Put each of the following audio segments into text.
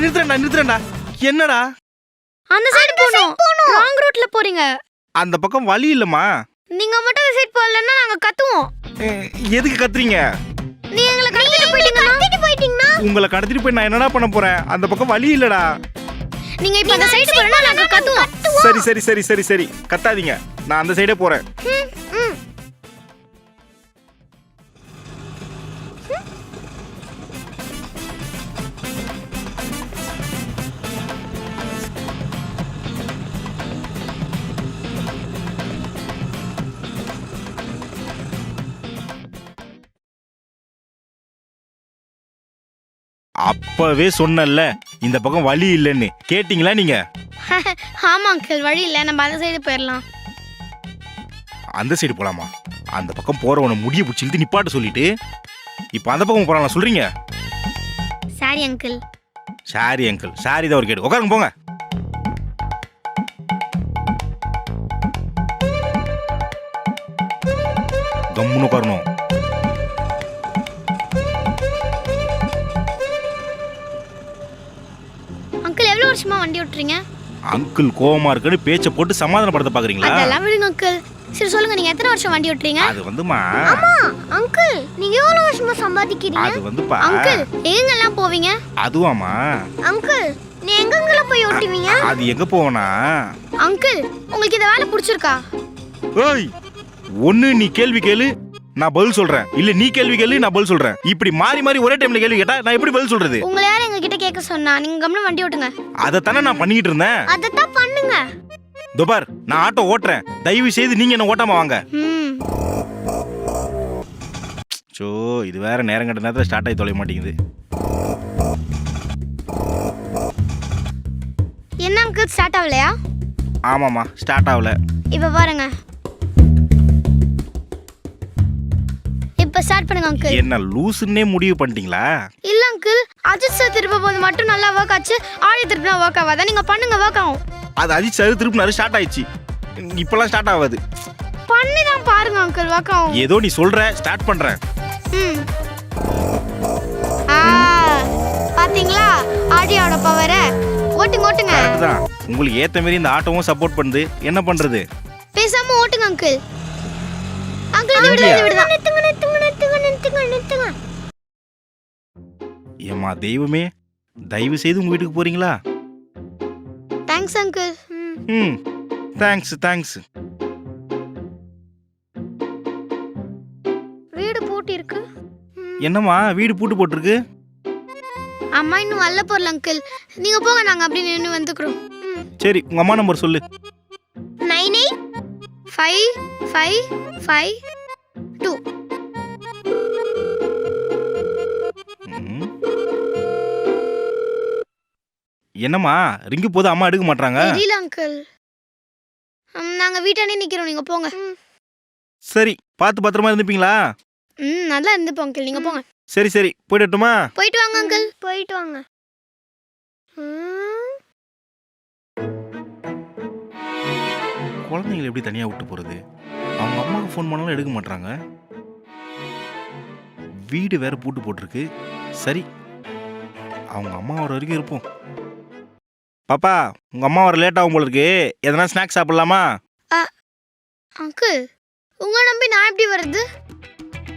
நிறுத்துறேன்டா நிறுத்துறேன்டா. என்னடா? அந்த சைடு போணும் ராங் ரூட்ல போறீங்க. அந்த பக்கம் வழி இல்லம்மா. நீங்க மட்டும் அந்த சைடு போகலன்னா நாங்க கத்துவோம். எதுக்கு கத்துறீங்க? நீ எங்களை கடத்திட்டு போயிட்டீங்கன்னா? கடத்திட்டு போயிட்டீங்கன்னா? உங்களை கடத்திட்டு போய் நான் என்னடா பண்ண போறேன்? அந்த பக்கம் வழி இல்லடா. நீங்க இப்ப அந்த சைடு போறேன்னா நாங்க கத்துவோம். சரி சரி சரி சரி சரி. கத்தாதீங்க. நான் அந்த சைடே போறேன். அப்பவே சொன்னேன்ல இந்த பக்கம் வழி இல்லைன்னு. கேட்டிங்களா நீங்க? ஆமா அங்கிள். வழி இல்ல. நம்ம அந்த சைடு போயிடலாம் அந்த சைடு போலாமா? அந்த பக்கம் போறவனை முடிய பிடிச்சி இழுத்து நிப்பாட்ட சொல்லிட்டு. இப்போ அந்த பக்கம் போறாங்களா சொல்றீங்க? Sorry uncle sorry uncle sorry தான் ஒரு கேடு. உட்காருங்க போங்க. கம்முன்னு உட்காரணும். அங்கிள் எவ்வளவு வருஷமா வண்டி ஓட்டுறீங்க? அங்கிள் கோவமா இருக்குன்னு பேச்சை போட்டு சமாதானப்படுத்த பாக்குறீங்களா? அதெல்லாம் விடுங்க அங்கிள். சரி சொல்லுங்க நீங்க எத்தனை வருஷம் வண்டி ஓட்டுறீங்க? அது வந்துமா? அங்கிள். நீங்க எவ்வளவு வருஷமா சம்பாதிக்கிறீங்க? அது வந்துப்பா. அங்கிள் எங்கெல்லாம் போவீங்க? அதுவாமா அங்கிள் நீ எங்கெங்கெல்லாம் போய் ஓட்டுவீங்க? அது எங்க போவனா அங்கிள் உங்களுக்கு இந்த வேலை பிடிச்சிருக்கா? ஏய் ஒண்ணு நீ கேள்வி கேளு. நான் பதில் சொல்றேன். இல்ல நீ கேள்வி கேளு நான் பதில் சொல்றேன். இப்படி மாறி மாறி ஒரே டைம்ல கேள்வி கேட்டா நான் எப்படி பதில் சொல்றது? உங்களை யார் எங்க கிட்ட கேட்க சொன்னா நீங்க கம்முனு வண்டி ஓட்டுங்க. அதைத்தானே நான் பண்ணிக்கிட்டு இருந்தேன். அதத்தான் பண்ணுங்க. துபார் நான் ஆட்டோ ஓட்டுறேன். தயவு செய்து நீங்க என்ன ஓட்டாம வாங்க. ம். சோ இது வேற நேரம் கட்ட நேரத்தில் ஸ்டார்ட் ஆகி தொலைய மாட்டேங்குது. என்ன அங்கிள் ஸ்டார்ட் ஆகலையா? ஆமாம்மா ஸ்டார்ட் ஆகல. இப்ப பாருங்க. இப்ப ஸ்டார்ட் பண்ணுங்க அங்கிள் என்ன லூசுன்னே முடிவு பண்ணிட்டீங்களா? இல்ல அங்கிள் அஜித் சார் திருப்ப போது மட்டும் நல்லா ஒர்க் ஆச்சு. ஆடி திருப்பினா ஒர்க் ஆகாதா? நீங்க பண்ணுங்க ஒர்க் ஆகும். அது அஜித் சார் திருப்பினாரு ஸ்டார்ட் ஆயிடுச்சு. இப்பெல்லாம் ஸ்டார்ட் ஆகாது. பண்ணி தான் பாருங்க அங்கிள் ஒர்க் ஆகும். ஏதோ நீ சொல்ற ஸ்டார்ட் பண்றேன். ம். ஆ பாத்தீங்களா? ஆடியோட பவரை ஓட்டுங்க ஓட்டுங்க. கரெக்ட் தான். உங்களுக்கு ஏத்த மாரி இந்த ஆட்டோவும் சப்போர்ட் பண்ணுது. என்ன பண்றது? பேசாம ஓட்டுங்க அங்கிள் அங்கிள் இது விடுங்க நிறுத்துங்க தெய்வமே தயவு செய்து உங்க வீட்டுக்கு போறீங்களா? தேங்க்ஸ் அங்கிள் ம். தேங்க்ஸ் தேங்க்ஸ் வீடு பூட்டி இருக்கு என்னம்மா வீடு பூட்டு போட்டிருக்கு? அம்மா இன்னும் வரல போறல அங்கிள் நீங்க போங்க நாங்க அப்படி நின்று வந்துக்கிறோம். சரி உங்க அம்மா நம்பர் சொல்லு. Nine eight five five five two. என்னம்மா? ரிங்கு போது அம்மா எடுக்க மாட்டாங்க தெரியல அங்கிள் நாங்க வீட்டானே நிக்கிறோம். நீங்க போங்க. சரி பார்த்து பத்திரமா இருந்துப்பீங்களா? ம் நல்லா இருந்துப்போம் அங்கிள் நீங்க போங்க. சரி சரி போயிடட்டுமா? போயிட்டு வாங்க அங்கிள் போயிட்டு வாங்க. குழந்தைங்களை எப்படி தனியா விட்டு போறது? அவங்க அம்மாவுக்கு ஃபோன் பண்ணாலும் எடுக்க மாட்டாங்க வீடு வேற பூட்டு போட்டிருக்கு. சரி அவங்க அம்மா வர வரைக்கும் இருப்போம். பாப்பா உங்க அம்மா வர லேட் ஆகும் போல இருக்கு எதனா ஸ்நாக்ஸ் சாப்பிடலாமா? அங்கிள் உங்க நம்பி நான் எப்படி வருது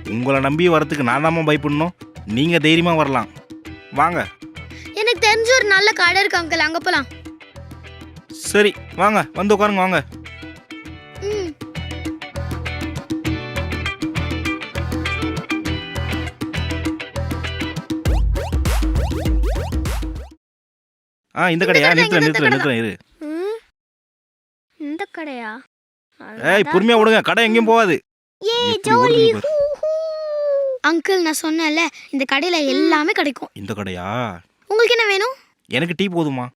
உங்களை நம்பி வரதுக்கு நான் தாம்மா பயப்படணும். நீங்க தைரியமா வரலாம். வாங்க. எனக்கு தெரிஞ்ச ஒரு நல்ல கடை இருக்கு அங்கிள் அங்க போலாம். சரி வாங்க. வந்து உட்காருங்க வாங்க. ஆ இந்த கடையா? கடை, நிறுத்துறேன் நிறுத்துறேன் நிறுத்துறேன் இரு. இந்த கடையா? ஏய் பொறுமையா விடுங்க கடை எங்கேயும் போகாது. ஏய் பாரு. அங்கிள் நான் சொன்னேன்ல இந்த கடையில எல்லாமே கிடைக்கும். இந்த கடையா? உங்களுக்கு என்ன வேணும்? எனக்கு டீ போதுமா?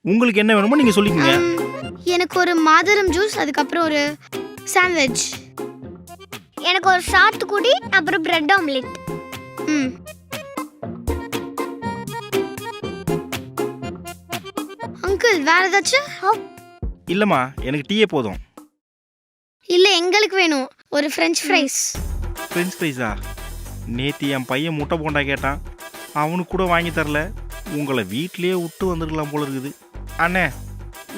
உங்களுக்கு என்ன வேணுமோ நீங்க சொல்லிக்கங்க. எனக்கு ஒரு மாதுளம் ஜூஸ் அதுக்கப்புறம் ஒரு சாண்ட்விச். எனக்கு ஒரு சாத்துக்குடி அப்புறம் பிரெட் ஆம்லெட் ம். அங்கிள் வேற ஏதாச்சும் இல்லம்மா எனக்கு டீயே போதும். இல்ல எங்களுக்கு வேணும். ஒரு ஃப்ரெஞ்ச் ஃப்ரைஸ் ஃப்ரெஞ்ச் ஃப்ரைஸா நேத்தி என் பையன் முட்டை போண்டா கேட்டான். அவனுக்கு கூட வாங்கி தரல. உங்களை வீட்லயே விட்டு வந்திருக்கலாம் போல இருக்குது. அண்ணே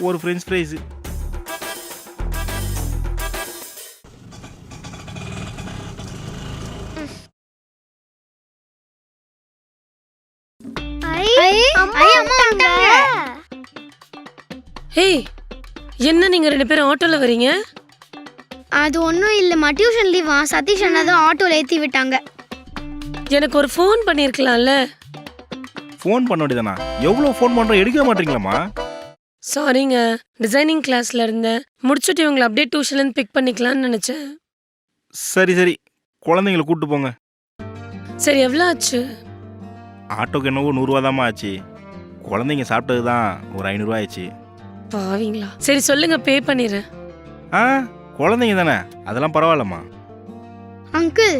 ஒரு ஃப்ரெஞ்ச் ஃப்ரைஸு ஐ அம்மா. ஏய் என்ன நீங்க ரெண்டு பேரும் ஆட்டோல வரீங்க? அது ஒன்றும் இல்லைம்மா. டியூஷன் லீவா சதீஷ் அண்ணா தான் ஆட்டோவில் ஏற்றி விட்டாங்க. எனக்கு ஒரு ஃபோன் பண்ணியிருக்கலாம்ல ஃபோன் பண்ண வேண்டியதானா எவ்வளோ ஃபோன் பண்ணுறோம் எடுக்க மாட்டீங்களாம்மா? சாரிங்க டிசைனிங் கிளாஸ்ல இருந்தேன். முடிச்சுட்டு இவங்களை அப்படியே டியூஷன்ல இருந்து பிக் பண்ணிக்கலாம்னு நினைச்சேன். சரி சரி. குழந்தைங்கள கூப்பிட்டு போங்க. சரி எவ்வளோ ஆச்சு? ஆட்டோக்கு என்னவோ நூறுரூவா தாம்மா ஆச்சு. குழந்தைங்க சாப்பிட்டது தான் ஒரு ஐநூறுரூவா ஆச்சு பாவீங்களா? சரி சொல்லுங்க பே பண்ணிடுறேன் ஆ குழந்தைங்க தானே? அதெல்லாம் பரவாயில்லம்மா. அங்கிள்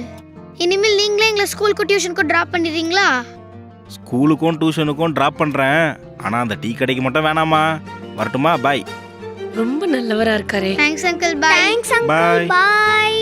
இனிமேல் நீங்களே எங்களை ஸ்கூலுக்கு டியூஷனுக்கு ட்ராப் பண்ணிடுறீங்களா? ஸ்கூலுக்கும் டியூஷனுக்கும் ட்ராப் பண்ணுறேன் ஆனால் அந்த டீ கடைக்கு மட்டும் வேணாம்மா. வரட்டுமா? பாய் ரொம்ப நல்லவரா இருக்காரே. Thanks uncle bye thanks bye bye